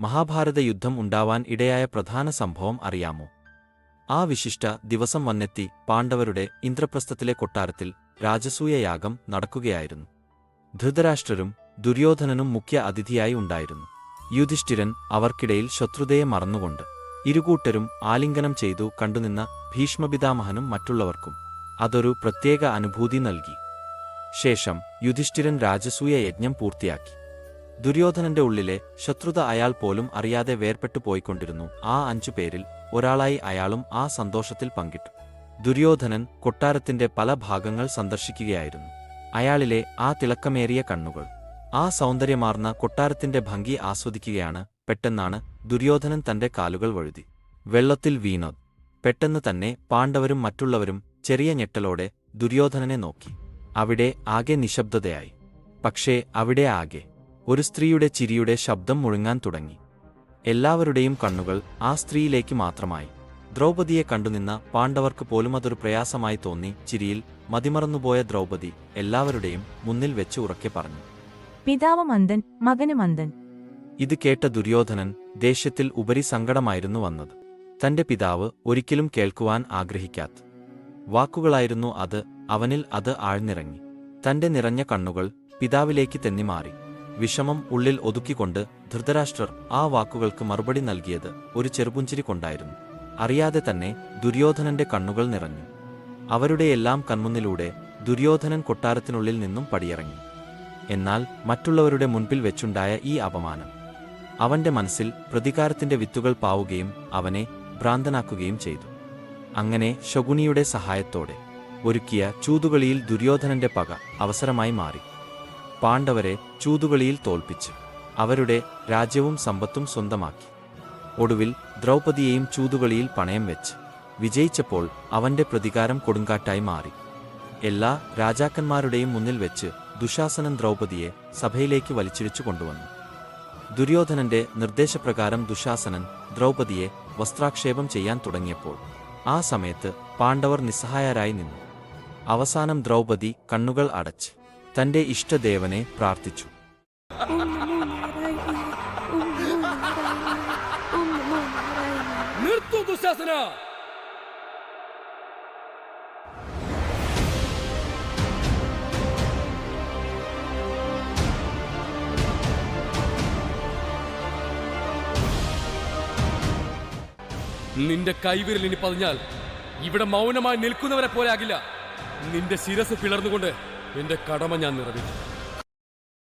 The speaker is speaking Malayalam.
മഹാഭാരത യുദ്ധം ഉണ്ടാവാൻ ഇടയായ പ്രധാന സംഭവം അറിയാമോ? ആ വിശിഷ്ട ദിവസം വന്നെത്തി പാണ്ഡവരുടെ ഇന്ദ്രപ്രസ്ഥത്തിലെ കൊട്ടാരത്തിൽ രാജസൂയയാഗം നടക്കുകയായിരുന്നു. ധൃതരാഷ്ട്രരും ദുര്യോധനനും മുഖ്യ അതിഥിയായി ഉണ്ടായിരുന്നു. യുധിഷ്ഠിരൻ അവർക്കിടയിൽ ശത്രുതയെ മറന്നുകൊണ്ട് ഇരുകൂട്ടരും ആലിംഗനം ചെയ്തു കണ്ടുനിന്ന ഭീഷ്മപിതാമഹനും മറ്റുള്ളവർക്കും അതൊരു പ്രത്യേക അനുഭൂതി നൽകി. ശേഷം യുധിഷ്ഠിരൻ രാജസൂയ യജ്ഞം പൂർത്തിയാക്കി. ദുര്യോധനന്റെ ഉള്ളിലെ ശത്രുത അയാൾ പോലും അറിയാതെ വേർപെട്ടു പോയിക്കൊണ്ടിരുന്നു. ആ അഞ്ചു പേരിൽ ഒരാളായി അയാളും ആ സന്തോഷത്തിൽ പങ്കിട്ടു. ദുര്യോധനൻ കൊട്ടാരത്തിന്റെ പല ഭാഗങ്ങൾ സന്ദർശിക്കുകയായിരുന്നു. അയാളിലെ ആ തിളക്കമേറിയ കണ്ണുകൾ ആ സൗന്ദര്യമാർന്ന കൊട്ടാരത്തിന്റെ ഭംഗി ആസ്വദിക്കുകയാണ് പെട്ടെന്നാണ് ദുര്യോധനൻ തന്റെ കാലുകൾ വഴുതി. വെള്ളത്തിൽ വീണത്. പെട്ടെന്ന് തന്നെ പാണ്ഡവരും മറ്റുള്ളവരും ചെറിയ ഞെട്ടലോടെ ദുര്യോധനനെ നോക്കി. അവിടെ ആകെ നിശബ്ദതയായി. പക്ഷേ അവിടെ ആകെ ഒരു സ്ത്രീയുടെ ചിരിയുടെ ശബ്ദം മുഴുങ്ങാൻ തുടങ്ങി. എല്ലാവരുടെയും കണ്ണുകൾ ആ സ്ത്രീയിലേക്ക് മാത്രമായി. ദ്രൗപദിയെ കണ്ടുനിന്ന പാണ്ഡവർക്ക് പോലും അതൊരു പ്രയാസമായി തോന്നി. ചിരിയിൽ മതിമറന്നുപോയ ദ്രൗപദി എല്ലാവരുടെയും മുന്നിൽ വെച്ച് ഉറക്കെ പറഞ്ഞു. പിതാവ് മന്ദൻ മകന് മന്ദൻ. ഇത് കേട്ട ദുര്യോധനൻ ദേഷ്യത്തിൽ ഉപരി സങ്കടമായിരുന്നു വന്നത്. തന്റെ പിതാവ് ഒരിക്കലും കേൾക്കുവാൻ ആഗ്രഹിക്കാത്ത വാക്കുകളായിരുന്നു അത്. അവനിൽ അത് ആഴ്ന്നിറങ്ങി. തന്റെ നിറഞ്ഞ കണ്ണുകൾ പിതാവിലേക്ക് തെന്നിമാറി. വിഷമം ഉള്ളിൽ ഒതുക്കിക്കൊണ്ട് ധൃതരാഷ്ട്രർ ആ വാക്കുകൾക്ക് മറുപടി നൽകിയത് ഒരു ചെറുപുഞ്ചിരി കൊണ്ടായിരുന്നു. അറിയാതെ തന്നെ ദുര്യോധനന്റെ കണ്ണുകൾ നിറഞ്ഞു. അവരുടെയെല്ലാം കൺമുന്നിലൂടെ ദുര്യോധനൻ കൊട്ടാരത്തിനുള്ളിൽ നിന്നും പടിയിറങ്ങി. എന്നാൽ മറ്റുള്ളവരുടെ മുൻപിൽ വെച്ചുണ്ടായ ഈ അപമാനം. അവന്റെ മനസ്സിൽ പ്രതികാരത്തിന്റെ വിത്തുകൾ പാവുകയും അവനെ ഭ്രാന്തനാക്കുകയും ചെയ്തു. അങ്ങനെ ശകുനിയുടെ സഹായത്തോടെ ഒരുക്കിയ ചൂതുകളിയിൽ ദുര്യോധനന്റെ പക അവസരമായി മാറി. പാണ്ഡവരെ ചൂതുകളിയിൽ തോൽപ്പിച്ച്. അവരുടെ രാജ്യവും സമ്പത്തും സ്വന്തമാക്കി. ഒടുവിൽ ദ്രൗപദിയെയും ചൂതുകളിയിൽ പണയം വെച്ച്. വിജയിച്ചപ്പോൾ അവന്റെ പ്രതികാരം കൊടുങ്കാറ്റായി മാറി. എല്ലാ രാജാക്കന്മാരുടെയും മുന്നിൽ വെച്ച് ദുശാസനൻ ദ്രൗപദിയെ സഭയിലേക്ക് വലിച്ചിഴിച്ചു കൊണ്ടുവന്നു. ദുര്യോധനന്റെ നിർദ്ദേശപ്രകാരം ദുശാസനൻ ദ്രൗപദിയെ വസ്ത്രാക്ഷേപം ചെയ്യാൻ തുടങ്ങിയപ്പോൾ ആ സമയത്ത് പാണ്ഡവർ നിസ്സഹായരായി നിന്നു. അവസാനം ദ്രൗപദി കണ്ണുകൾ അടച്ച്. തന്റെ ഇഷ്ടദേവനെ പ്രാർത്ഥിച്ചു. നിന്റെ കൈവിരലിന് പതിഞ്ഞാൽ ഇവിടെ മൗനമായി നിൽക്കുന്നവരെ പോലെ ആകില്ല നിന്റെ ശിരസ് പിളർന്നുകൊണ്ട് എന്റെ കടമ ഞാൻ നിറവേറ്റും.